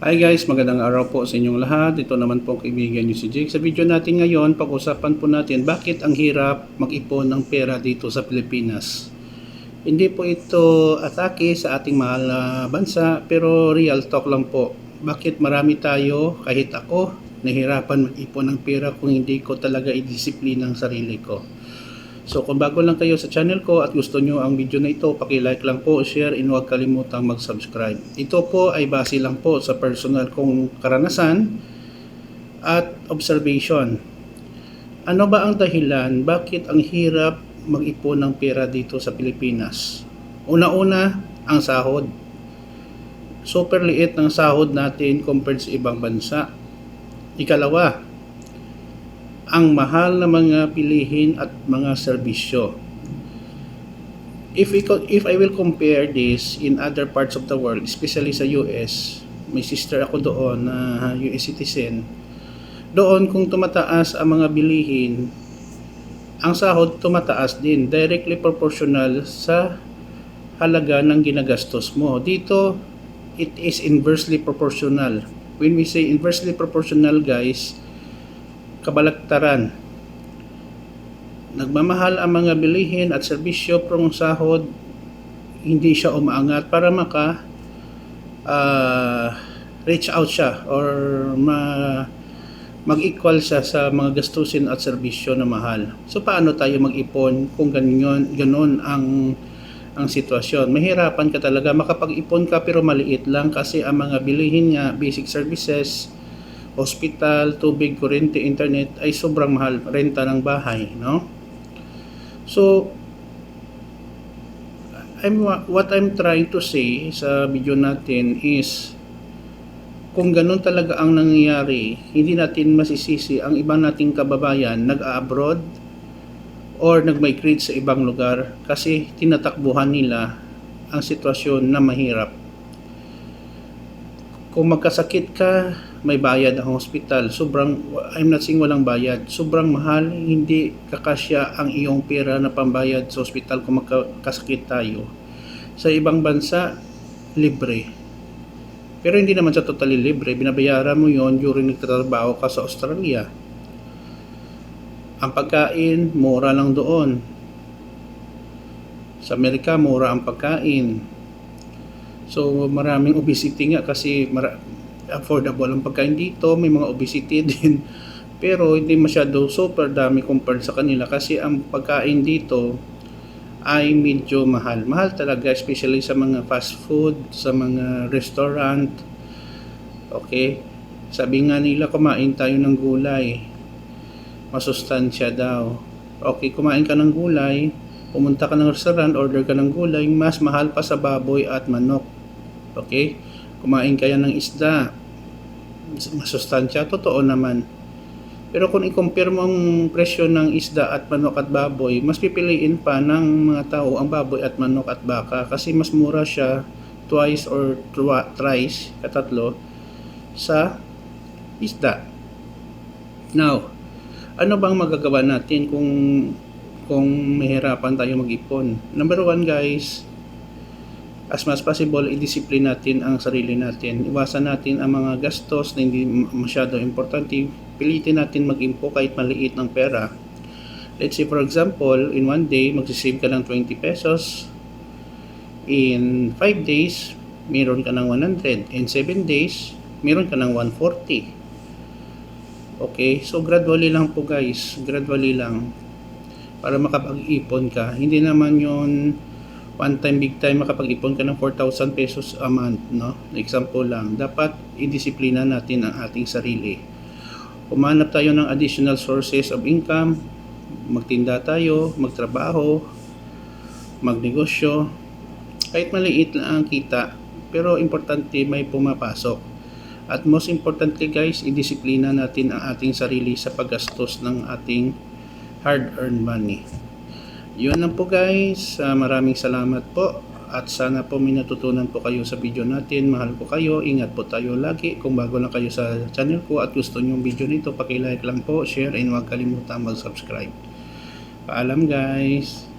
Hi guys, magandang araw po sa inyong lahat. Ito naman po ang kaibigan niyo si Jake. Sa video natin ngayon, pag-usapan po natin bakit ang hirap mag-ipon ng pera dito sa Pilipinas. Hindi po ito atake sa ating mahal na bansa, pero real talk lang po. Bakit marami tayo, kahit ako, nahirapan mag-ipon ng pera kung hindi ko talaga i-disiplina ang sarili ko. So kung bago lang kayo sa channel ko at gusto nyo ang video na ito, paki-like lang po, share, and huwag kalimutang mag-subscribe. Ito po ay base lang po sa personal kong karanasan at observation. Ano ba ang dahilan bakit ang hirap mag-ipon ng pera dito sa Pilipinas? Una-una, ang sahod. Super liit ng sahod natin compared sa ibang bansa. Ikalawa, ang mahal na mga pilihin at mga serbisyo. If, we, if I will compare this in other parts of the world, especially sa US, may sister ako doon na US citizen, doon kung tumataas ang mga bilihin, ang sahod tumataas din, directly proportional sa halaga ng ginagastos mo. Dito, it is inversely proportional. When we say inversely proportional, guys, kabalagtaran. Nagmamahal ang mga bilihin at serbisyo pero ang sahod hindi siya umaangat para maka uh, reach out siya or ma mag-equal siya sa mga gastusin at serbisyo na mahal. So paano tayo mag-ipon kung ganyan ganon ang ang sitwasyon. Mahirapan ka talaga makapag-ipon ka pero maliit lang kasi ang mga bilihin nga basic services hospital, tubig, kuryente, internet ay sobrang mahal, renta ng bahay, no? So, I'm, what I'm trying to say sa video natin is kung ganun talaga ang nangyayari, hindi natin masisisi ang ibang nating kababayan nag-abroad or nag-migrate sa ibang lugar kasi tinatakbuhan nila ang sitwasyon na mahirap. Kung magkasakit ka, may bayad ang hospital. Sobrang, I'm not saying walang bayad. Sobrang mahal, hindi kakasya ang iyong pera na pambayad sa hospital kung magkasakit tayo. Sa ibang bansa, libre. Pero hindi naman sa totally libre. Binabayaran mo yon during nagtatrabaho ka sa Australia. Ang pagkain, mura lang doon. Sa Amerika, mura ang pagkain. So, maraming obesity nga kasi mara- affordable ang pagkain dito, may mga obesity din. Pero hindi masyado super dami compared sa kanila kasi ang pagkain dito ay medyo mahal. Mahal talaga especially sa mga fast food, sa mga restaurant. Okay? Sabi nga nila kumain tayo ng gulay. Masustansya daw. Okay, kumain ka ng gulay, pumunta ka ng restaurant, order ka ng gulay, mas mahal pa sa baboy at manok. Okay? Kumain kaya ng isda, masustansya, totoo naman. Pero kung i-compare mo ang presyo ng isda at manok at baboy, mas pipiliin pa ng mga tao ang baboy at manok at baka kasi mas mura siya twice or thrice, katatlo, sa isda. Now, ano bang magagawa natin kung kung mahirapan tayo mag-ipon? Number one guys, as much possible, i-discipline natin ang sarili natin. Iwasan natin ang mga gastos na hindi masyado importante. Pilitin natin mag-impo kahit maliit ng pera. Let's say for example, in one day, magsisave ka ng 20 pesos. In 5 days, meron ka ng 100. In 7 days, meron ka ng 140. Okay, so gradually lang po guys, gradually lang para makapag-ipon ka. Hindi naman yon one time big time makapag-ipon ka ng 4,000 pesos a month, no? Example lang. Dapat i-disiplina natin ang ating sarili. Umanap tayo ng additional sources of income, magtinda tayo, magtrabaho, magnegosyo. Kahit maliit lang ang kita, pero importante may pumapasok. At most importantly guys, i-disiplina natin ang ating sarili sa paggastos ng ating hard-earned money. Yun lang po guys. Uh, maraming salamat po. At sana po may natutunan po kayo sa video natin. Mahal po kayo. Ingat po tayo lagi. Kung bago lang kayo sa channel ko at gusto nyo yung video nito, pakilike lang po, share, and huwag kalimutan mag-subscribe. Paalam guys.